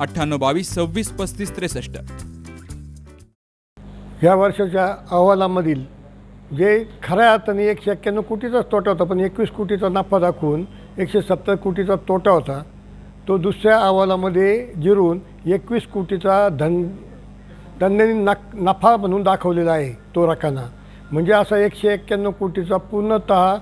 अठ्ठ्याण्णव बावीस सव्वीस पस्तीस त्रेसष्ट. ह्या वर्षाच्या अहवालामधील जे खऱ्या अर्थाने एकशे एक्क्याण्णव कोटीचाच तोटा होता पण एकवीस कोटीचा नफा दाखवून एकशे सत्तर कोटीचा तोटा होता तो दुसऱ्या अहवालामध्ये जिरून एकवीस कोटीचा धन त्यांनी नक नफा म्हणून दाखवलेला आहे तो रकाना. म्हणजे असा एकशे एक्क्याण्णव कोटीचा पूर्णतः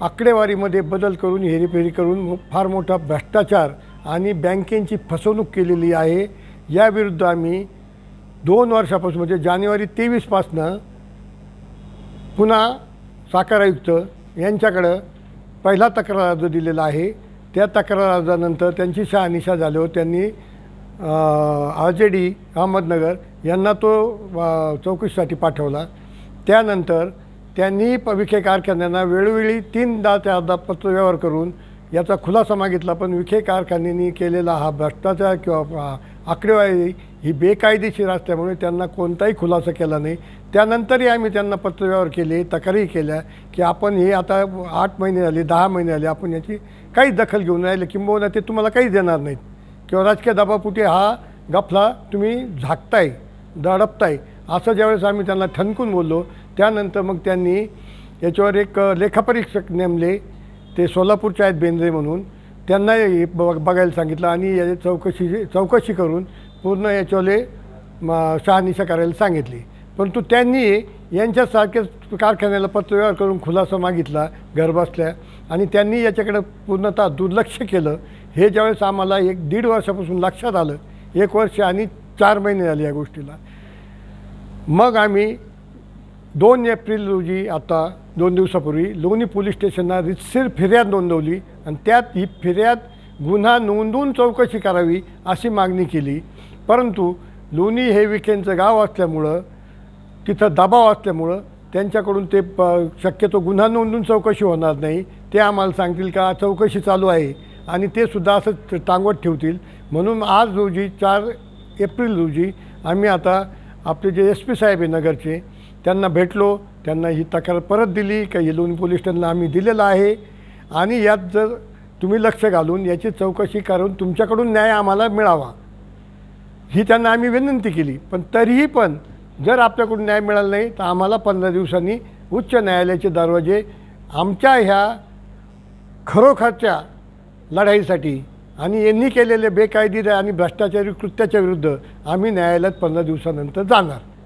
आकडेवारीमध्ये बदल करून हेरीफेरी करून फार मोठा भ्रष्टाचार आणि बँकेची फसवणूक केलेली आहे. याविरुद्ध आम्ही दोन वर्षापासून म्हणजे जानेवारी तेवीसपासनं पुन्हा साखर आयुक्त यांच्याकडं पहिला तक्रार अर्ज दिलेला आहे. त्या तक्रार अर्जानंतर त्यांची शहानिशा झाल्यावर त्यांनी आर जे डी अहमदनगर यांना तो चौकशीसाठी पाठवला. त्यानंतर त्यांनी प विखे कारखान्यांना वेळोवेळी तीनदा चारदा पत्रव्यवहार करून याचा खुलासा मागितला पण विखे कारखान्यांनी केलेला हा भ्रष्टाचार किंवा आकडेवारी ही बेकायदेशीर असल्यामुळे त्यांना कोणताही खुलासा केला नाही. त्यानंतरही आम्ही त्यांना पत्रव्यवहार केले तक्रारी केल्या की आपण हे आता आठ महिने झाले दहा महिने झाले आपण याची काहीच दखल घेऊन राहिले किंबहुना ते तुम्हाला काहीच देणार नाहीत. किंवा राजकीय दबापुटी हा गफला तुम्ही झाकताय दडपताय. असं ज्यावेळेस आम्ही त्यांना ठणकून बोललो त्यानंतर मग त्यांनी याच्यावर एक लेखापरीक्षक नेमले. ते सोलापूरचे आहेत बेंद्रे म्हणून. त्यांना ब बघायला सांगितलं आणि या चौकशी चौकशी करून पूर्ण याच्यावले म, शहानिशा करायला सांगितली. परंतु त्यांनी यांच्यासारख्याच कारखान्याला पत्रव्यवहार करून खुलासा मागितला घरबसल्या आणि त्यांनी याच्याकडे पूर्णतः दुर्लक्ष केलं. हे ज्यावेळेस आम्हाला एक दीड वर्षापासून लक्षात आलं एक वर्ष आणि चार महिने झाले या गोष्टीला. मग आम्ही दोन एप्रिल रोजी आता दोन दिवसापूर्वी लोणी पोलीस स्टेशनला रितसर फिर्याद नोंदवली आणि त्यात ही फिर्याद गुन्हा नोंदवून चौकशी करावी अशी मागणी केली. परंतु लोणी हे विखेंचं गाव असल्यामुळं तिथं दबाव असल्यामुळं त्यांच्याकडून ते प शक्यतो गुन्हा नोंदून चौकशी होणार नाही ते आम्हाला सांगतील का चौकशी चालू आहे आणि ते सुद्धा असं टांगवत ठेवतील. म्हणून आज रोजी चार एप्रिल रोजी आम्ही आता आपले जे एस पी साहेब आहे नगरचे त्यांना भेटलो त्यांना ही तक्रार परत दिली का हे लोणी पोलीस स्टेशनला आम्ही दिलेलं आहे. आणि यात जर तुम्ही लक्ष घालून याची चौकशी करून तुमच्याकडून न्याय आम्हाला मिळावा. ही त्यांना आम्ही विनंती केली. पण तरीही पण जर आपल्याकडून न्याय मिळाला नाही तर आम्हाला पंधरा दिवसांनी उच्च न्यायालयाचे दरवाजे आमच्या ह्या खरोखरच्या लढाईसाठी आणि यांनी केलेले बेकायदेशीर आणि भ्रष्टाचारी कृत्याच्या विरुद्ध आम्ही न्यायालयात पंधरा दिवसानंतर जाणार.